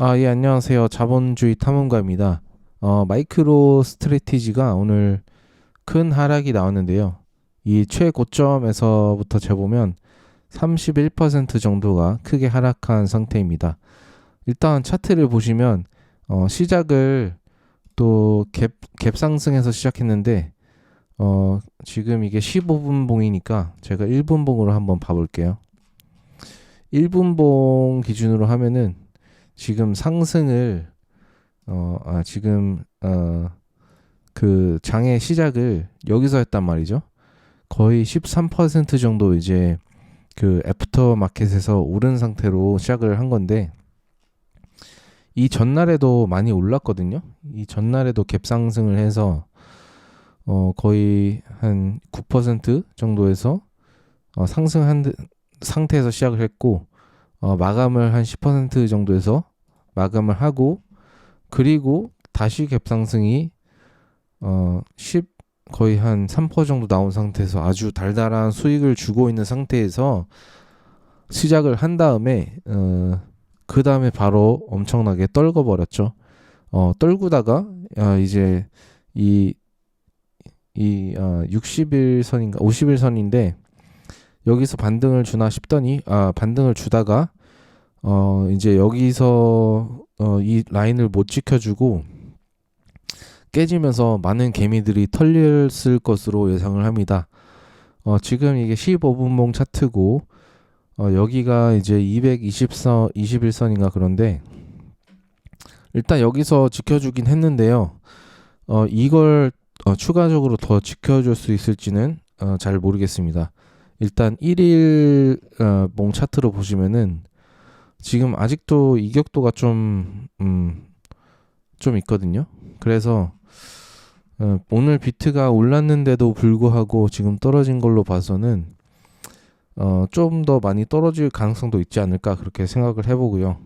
아, 예, 안녕하세요. 자본주의 탐험가입니다. 어, 마이크로 스트레티지가 오늘 큰 하락이 나왔는데요. 이 최고점에서부터 재보면 31% 정도가 크게 하락한 상태입니다. 일단 차트를 보시면 어, 시작을 또 갭, 갭 상승해서 시작했는데 어, 지금 이게 15분 봉이니까 제가 1분 봉으로 한번 봐볼게요. 1분 봉 기준으로 하면은 지금 상승을 어, 아, 지금 어, 그 장의 시작을 여기서 했단 말이죠. 거의 13% 정도 이제 그 애프터 마켓에서 오른 상태로 시작을 한 건데 이 전날에도 많이 올랐거든요. 이 전날에도 갭 상승을 해서 어 거의 한 9% 정도에서 어 상승한 상태에서 시작을 했고 어 마감을 한 10% 정도에서 마감을 하고 그리고 다시 갭 상승이 어 10 거의 한 3% 정도 나온 상태에서 아주 달달한 수익을 주고 있는 상태에서 시작을 한 다음에 어, 그 다음에 바로 엄청나게 떨궈 버렸죠. 어, 떨구다가 어, 이제 이이 어, 60일 선인가 50일 선인데 여기서 반등을 주나 싶더니 아 반등을 주다가 어 이제 여기서 어, 이 라인을 못 지켜주고 깨지면서 많은 개미들이 털렸을 것으로 예상을 합니다. 어, 지금 이게 15분봉 차트고 어, 여기가 이제 220선 21선인가 그런데 일단 여기서 지켜주긴 했는데요. 어, 이걸 어, 추가적으로 더 지켜줄 수 있을지는 어, 잘 모르겠습니다. 일단 1일 어, 봉 차트로 보시면은 지금 아직도 이격도가 좀, 음, 좀 있거든요. 그래서 어, 오늘 비트가 올랐는데도 불구하고 지금 떨어진 걸로 봐서는 어, 좀 더 많이 떨어질 가능성도 있지 않을까 그렇게 생각을 해보고요.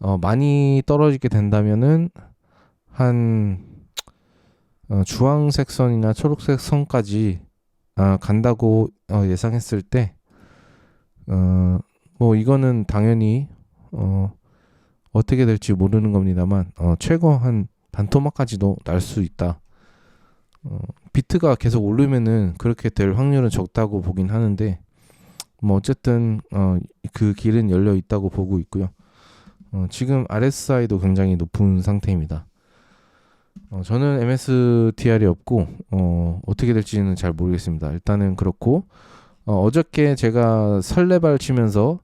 어, 많이 떨어지게 된다면은 한 어, 주황색 선이나 초록색 선까지 어, 간다고 어, 예상했을 때, 어, 뭐 이거는 당연히 어, 어떻게 될지 모르는 겁니다만 어, 최고 한 반토막까지도 날 수 있다. 어, 비트가 계속 오르면은 그렇게 될 확률은 적다고 보긴 하는데 뭐 어쨌든 어, 그 길은 열려 있다고 보고 있고요. 어, 지금 RSI도 굉장히 높은 상태입니다. 어, 저는 MSTR이 없고 어, 어떻게 될지는 잘 모르겠습니다. 일단은 그렇고 어, 어저께 제가 설레발 치면서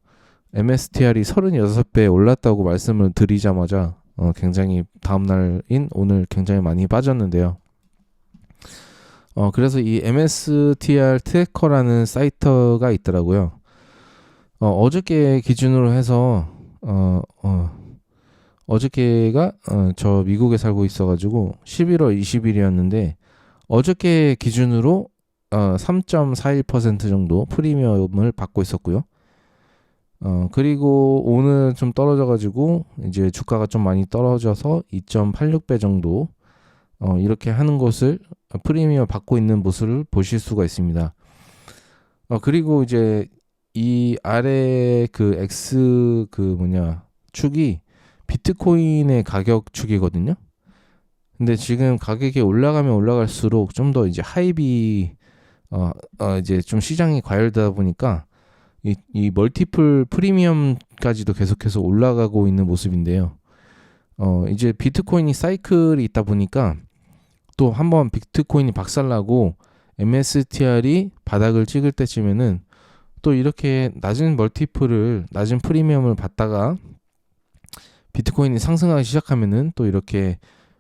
MSTR이 36배 올랐다고 말씀을 드리자마자 어, 굉장히 다음 날인 오늘 굉장히 많이 빠졌는데요. 어, 그래서 이 MSTR 트래커라는 사이트가 있더라고요. 어, 어저께 기준으로 해서, 어, 어, 어저께가, 어, 저 미국에 살고 있어가지고 11월 20일이었는데, 어저께 기준으로, 어, 3.41% 정도 프리미엄을 받고 있었고요. 어, 그리고 오늘 좀 떨어져가지고, 이제 주가가 좀 많이 떨어져서 2.86배 정도, 어, 이렇게 하는 것을 프리미엄 받고 있는 모습을 보실 수가 있습니다. 어, 그리고 이제 이 아래 그 X 그 뭐냐 축이 비트코인의 가격 축이거든요. 근데 지금 가격이 올라가면 올라갈수록 좀 더 이제 하이비 어, 어 이제 좀 시장이 과열되다 보니까 이, 이 멀티플 프리미엄까지도 계속해서 올라가고 있는 모습인데요. 어 이제 비트코인이 사이클이 있다 보니까 또 한번 비트코인이 박살나고 MSTR이 바닥을 찍을 때쯤에는 또 이렇게 낮은 멀티플을 낮은 프리미엄을 받다가 비트코인이 상승하기 시작하면은 또 이렇게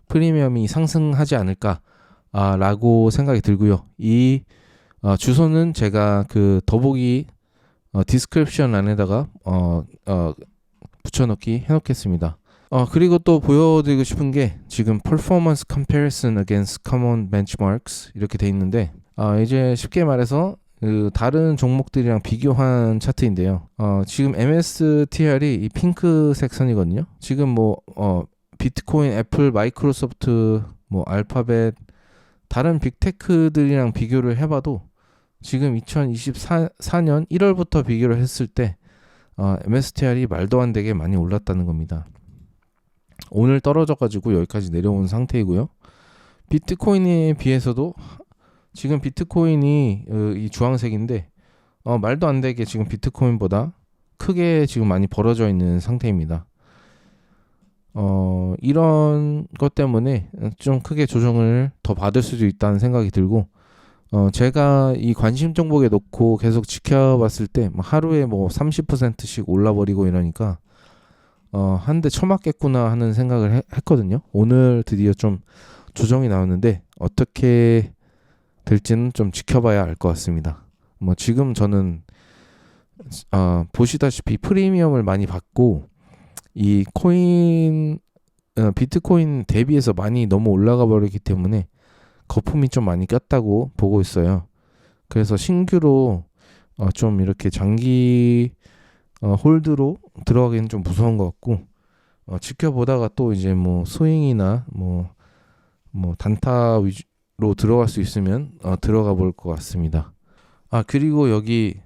프리미엄이 상승하지 않을까라고 생각이 들고요. 이 어, 주소는 제가 그 더보기 어, 디스크립션 안에다가 어, 어, 붙여넣기 해놓겠습니다. 어, 그리고 또 보여드리고 싶은 게 지금 performance comparison against common benchmarks 이렇게 돼 있는데 어, 이제 쉽게 말해서 그 다른 종목들이랑 비교한 차트인데요. 어, 지금 MSTR이 이 핑크색 선이거든요. 지금 뭐 어, 비트코인, 애플, 마이크로소프트, 뭐 알파벳 다른 빅테크들이랑 비교를 해봐도 지금 2024년 1월부터 비교를 했을 때 어, MSTR이 말도 안 되게 많이 올랐다는 겁니다. 오늘 떨어져가지고 여기까지 내려온 상태이고요. 비트코인에 비해서도 지금 비트코인이 어, 이 주황색인데 어, 말도 안 되게 지금 비트코인보다 크게 지금 많이 벌어져 있는 상태입니다. 어, 이런 것 때문에 좀 크게 조정을 더 받을 수도 있다는 생각이 들고, 어, 제가 이 관심 종목에 놓고 계속 지켜봤을 때, 뭐 하루에 뭐 30%씩 올라버리고 이러니까, 어, 한 대 쳐맞겠구나 하는 생각을 해, 했거든요. 오늘 드디어 좀 조정이 나왔는데, 어떻게 될지는 좀 지켜봐야 알 것 같습니다. 뭐 지금 저는, 어, 보시다시피 프리미엄을 많이 받고, 이 코인 어, 비트코인 대비해서 많이 너무 올라가 버리기 때문에 거품이 좀 많이 꼈다고 보고 있어요. 그래서 신규로 어, 좀 이렇게 장기 어, 홀드로 들어가기는 좀 무서운 것 같고 어, 지켜보다가 또 이제 뭐 스윙이나 뭐, 뭐 단타 위주 로 들어갈 수 있으면 어, 들어가 볼 것 같습니다. 아 그리고 여기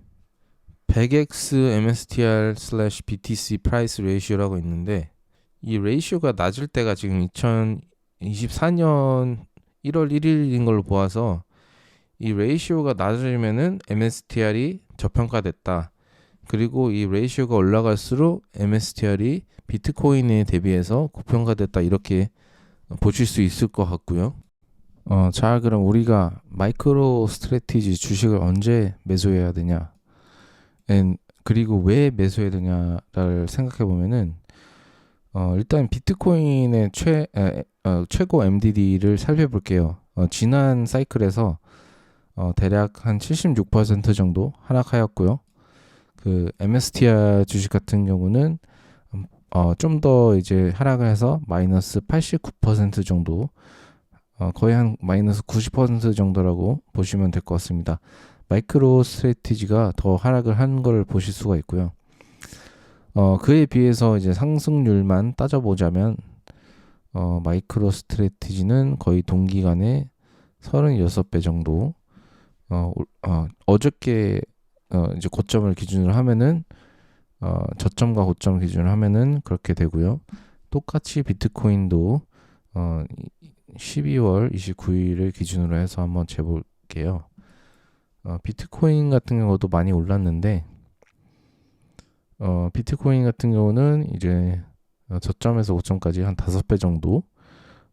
100x MSTR slash BTC 프라이스 레이시오라고 있는데 이 레이시오가 낮을 때가 지금 2024년 1월 1일인 걸로 보아서 이 레이시오가 낮으면은 MSTR이 저평가됐다. 그리고 이 레이시오가 올라갈수록 MSTR이 비트코인에 대비해서 고평가됐다. 이렇게 보실 수 있을 것 같고요. 어, 자, 그럼 우리가 마이크로 스트레티지 주식을 언제 매수해야 되냐? 앤 그리고 왜 매수해야 되냐를 생각해 보면은 어, 일단 비트코인의 최 에, 어, 최고 MDD를 살펴볼게요. 어, 지난 사이클에서 어, 대략 한 76% 정도 하락하였고요. 그 MSTR 주식 같은 경우는 어, 좀 더 이제 하락을 해서 마이너스 89% 정도 어, 거의 한 마이너스 90% 정도라고 보시면 될 것 같습니다. 마이크로 스트레티지가 더 하락을 한 걸 보실 수가 있고요. 어, 그에 비해서 이제 상승률만 따져보자면 어, 마이크로 스트레티지는 거의 동기간에 36배 정도 어, 어, 어저께 어, 이제 고점을 기준으로 하면은 어, 저점과 고점 기준으로 하면은 그렇게 되고요. 똑같이 비트코인도 어, 12월 29일을 기준으로 해서 한번 재볼게요. 어, 비트코인 같은 경우도 많이 올랐는데 어, 비트코인 같은 경우는 이제 어, 저점에서 5점까지 한 5배 정도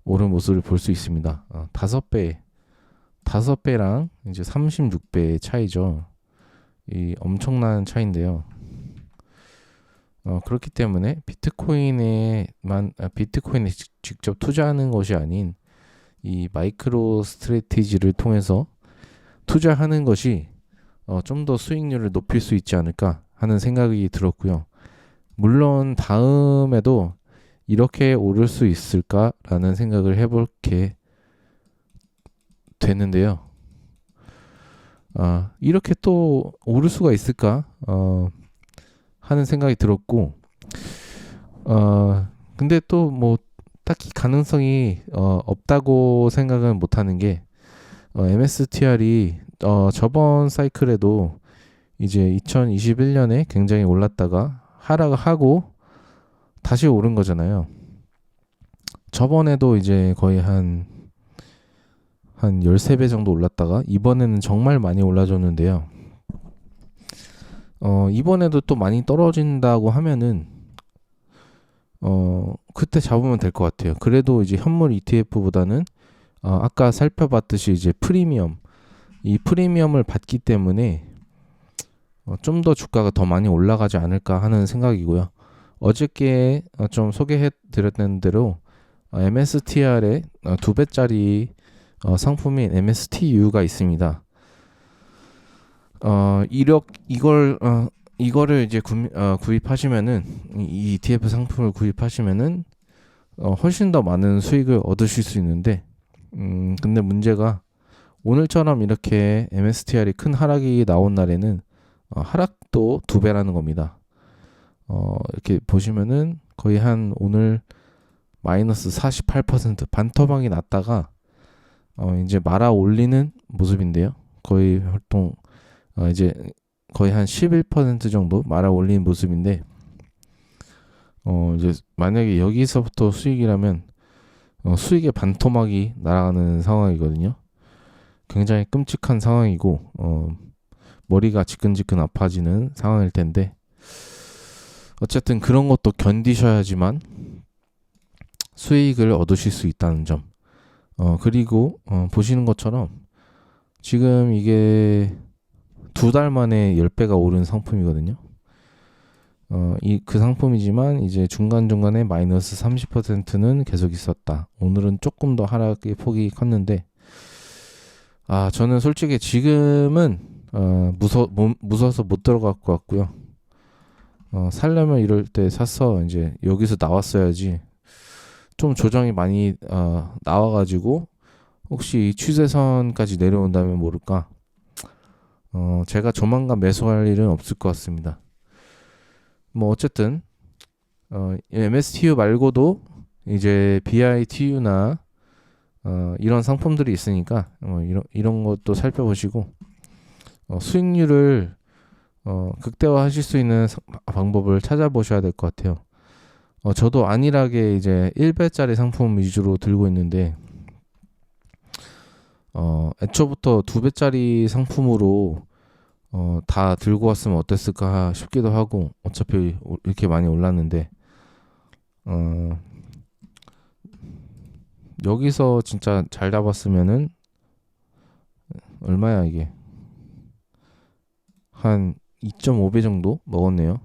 오른 모습을 볼 수 있습니다. 어, 5배, 5배랑 이제 36배의 차이죠. 이 엄청난 차이인데요. 어, 그렇기 때문에 비트코인에만 아, 비트코인에 직접 투자하는 것이 아닌 이 마이크로 스트레티지를 통해서 투자하는 것이 어, 좀 더 수익률을 높일 수 있지 않을까 하는 생각이 들었고요. 물론 다음에도 이렇게 오를 수 있을까라는 생각을 해볼게 됐는데요. 아, 이렇게 또 오를 수가 있을까? 어, 하는 생각이 들었고, 어, 근데 또뭐 딱히 가능성이 어, 없다고 생각은 못 하는 게, 어, MSTR이 어, 저번 사이클에도 이제 2021년에 굉장히 올랐다가 하락을 하고 다시 오른 거잖아요. 저번에도 이제 거의 한, 한 13배 정도 올랐다가 이번에는 정말 많이 올라줬는데요. 어, 이번에도 또 많이 떨어진다고 하면은, 어, 그때 잡으면 될 것 같아요. 그래도 이제 현물 ETF보다는, 어, 아까 살펴봤듯이 이제 프리미엄, 이 프리미엄을 받기 때문에 어, 좀 더 주가가 더 많이 올라가지 않을까 하는 생각이고요. 어저께 어, 좀 소개해 드렸던 대로 어, MSTR의 어, 두 배짜리 어, 상품인 MSTU가 있습니다. 어, 이력 이걸 어, 이거를 이제 구, 어, 구입하시면은 이 ETF 상품을 구입하시면은 어, 훨씬 더 많은 수익을 얻으실 수 있는데 음, 근데 문제가 오늘처럼 이렇게 MSTR이 큰 하락이 나온 날에는 어, 하락도 두 배라는 겁니다. 어, 이렇게 보시면은 거의 한 오늘 마이너스 48% 반토막이 났다가 어, 이제 말아 올리는 모습인데요. 거의 활동 어, 이제 거의 한 11% 정도 말아 올리는 모습인데 어 이제 만약에 여기서부터 수익이라면 어, 수익의 반토막이 날아가는 상황이거든요. 굉장히 끔찍한 상황이고 어, 머리가 지끈지끈 아파지는 상황일 텐데 어쨌든 그런 것도 견디셔야지만 수익을 얻으실 수 있다는 점. 어, 그리고 어, 보시는 것처럼 지금 이게 두 달 만에 10배가 오른 상품이거든요. 어, 이 그 상품이지만 이제 중간중간에 마이너스 30%는 계속 있었다. 오늘은 조금 더 하락의 폭이 컸는데 아, 저는 솔직히 지금은 어, 무서 무, 무서워서 못 들어갈 것 같고요. 어, 살려면 이럴 때 샀어. 이제 여기서 나왔어야지. 좀 조정이 많이 어, 나와가지고 혹시 이 추세선까지 내려온다면 모를까. 어, 제가 조만간 매수할 일은 없을 것 같습니다. 뭐 어쨌든 어, MSTU 말고도 이제 BITU나 어, 이런 상품들이 있으니까 어, 이런 이런 것도 살펴보시고 어, 수익률을 어, 극대화하실 수 있는 사- 방법을 찾아보셔야 될 것 같아요. 어, 저도 안일하게 이제 1배짜리 상품 위주로 들고 있는데 어, 애초부터 2배짜리 상품으로 어, 다 들고 왔으면 어땠을까 싶기도 하고 어차피 오- 이렇게 많이 올랐는데 어, 여기서 진짜 잘 잡았으면은 얼마야 이게 한 2.5배 정도 먹었네요.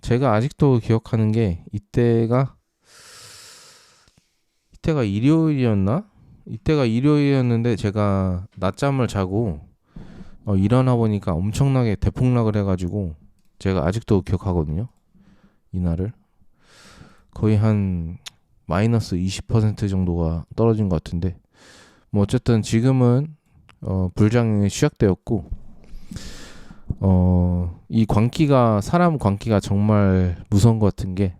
제가 아직도 기억하는 게 이때가 이때가 일요일이었나? 이때가 일요일이었는데 제가 낮잠을 자고 어, 일어나 보니까 엄청나게 대폭락을 해가지고 제가 아직도 기억하거든요. 이날을 거의 한 마이너스 20% 정도가 떨어진 것 같은데 뭐 어쨌든 지금은 어, 불장이 시작되었고 어, 이 광기가 사람 광기가 정말 무서운 것 같은 게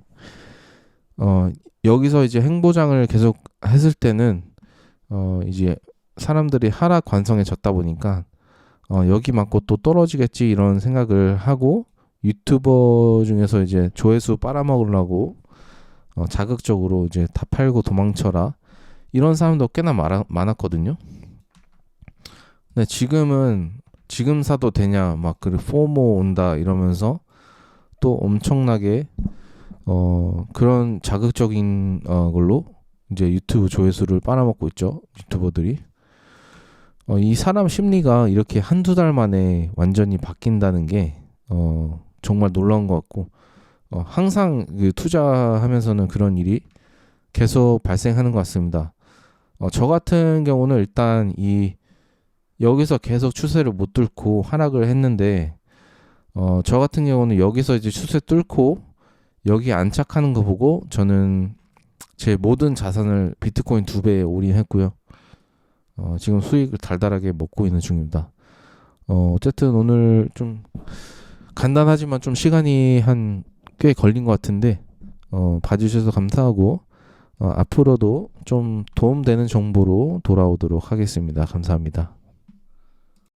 어, 여기서 이제 행보장을 계속 했을 때는 어, 이제 사람들이 하락 관성에 졌다 보니까 어, 여기 맞고 또 떨어지겠지 이런 생각을 하고 유튜버 중에서 이제 조회수 빨아먹으려고 어, 자극적으로 이제 다 팔고 도망쳐라 이런 사람도 꽤나 많아, 많았거든요. 근데 지금은 지금 사도 되냐 막그 포모 온다 이러면서 또 엄청나게 어 그런 자극적인 어 걸로 이제 유튜브 조회수를 빨아먹고 있죠 유튜버들이 어, 이 사람 심리가 이렇게 한두 달 만에 완전히 바뀐다는 게 어, 정말 놀라운 것 같고 어, 항상 그 투자하면서는 그런 일이 계속 발생하는 것 같습니다. 어, 저 같은 경우는 일단 이 여기서 계속 추세를 못 뚫고 하락을 했는데 어, 저 같은 경우는 여기서 이제 추세 뚫고 여기 안착하는 거 보고 저는 제 모든 자산을 비트코인 두 배에 올인했고요. 어, 지금 수익을 달달하게 먹고 있는 중입니다. 어, 어쨌든 오늘 좀 간단하지만 좀 시간이 한 꽤 걸린 것 같은데 어, 봐주셔서 감사하고 어, 앞으로도 좀 도움되는 정보로 돌아오도록 하겠습니다. 감사합니다.